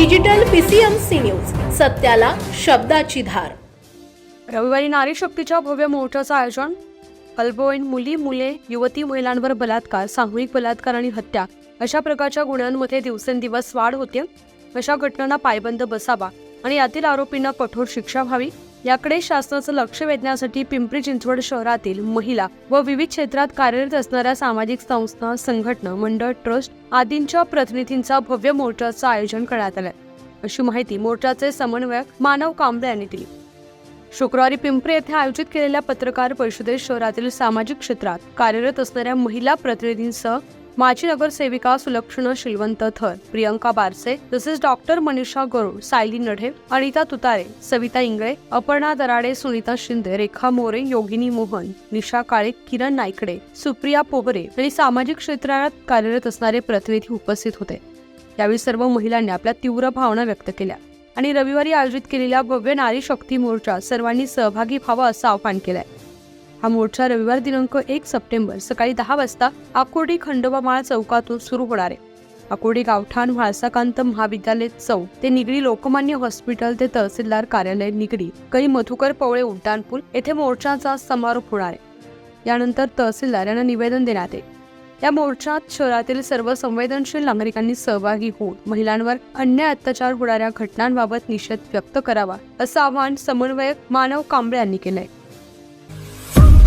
Digital PCMC news सत्याला शब्दाची धार. रविवारी नारी शक्तीच्या भव्य मोर्चाचं आयोजन. अल्पवयीन मुली मुले युवती महिलांवर बलात्कार सामूहिक बलात्कार आणि हत्या अशा प्रकारच्या गुन्ह्यांमध्ये दिवसेंदिवस वाढ होते. अशा घटनांना पायबंद बसावा आणि यातील आरोपींना कठोर शिक्षा व्हावी. याकडे शासनाचं लक्ष वेधण्यासाठी पिंपरी चिंचवड शहरातील महिला व विविध क्षेत्रात कार्यरत असणाऱ्या सामाजिक संस्था संघटना मंडळ ट्रस्ट आदींच्या प्रतिनिधींचा भव्य मोर्चाचं आयोजन करण्यात आलं अशी माहिती मोर्चाचे समन्वयक मानव कांबळे यांनी दिली. शुक्रवारी पिंपरी येथे आयोजित केलेल्या पत्रकार परिषदेत शहरातील सामाजिक क्षेत्रात कार्यरत असणाऱ्या महिला प्रतिनिधींसह माजी नगरसेविका सुलक्षणा शिलवंत थर प्रियंका बारसे तसेच डॉक्टर मनीषा गरुड सायली नढे अनिता तुतारे सविता इंगळे अपर्णा दराडे सुनीता शिंदे रेखा मोरे योगिनी मोहन निशा काळे किरण नायकडे सुप्रिया पोहरे आणि सामाजिक क्षेत्रात कार्यरत असणारे प्रतिनिधी उपस्थित होते. यावेळी सर्व महिलांनी आपल्या तीव्र भावना व्यक्त केल्या आणि रविवारी आयोजित केलेल्या भव्य नारी शक्ती मोर्चा सर्वांनी सहभागी व्हावं असं आवाहन केलंय. हा मोर्चा रविवार दिनांक एक सप्टेंबर सकाळी दहा वाजता आकुर्डी खंडोबामाळ चौकातून सुरू होणार आहे. आकुर्डी गावठाण म्हाळसाकांत महाविद्यालय चौक ते निगडी लोकमान्य हॉस्पिटल ते तहसीलदार कार्यालय निगडी कै मधुकर पवळे उड्डाणपूल येथे मोर्चाचा समारोप होणार आहे. यानंतर तहसीलदार यांना निवेदन देण्यात येईल. या मोर्चात शहरातील सर्व संवेदनशील नागरिकांनी सहभागी होऊन महिलांवर अन्याय अत्याचार होणाऱ्या घटनांबाबत निषेध व्यक्त करावा असं आवाहन समन्वयक मानव कांबळे यांनी केलंय.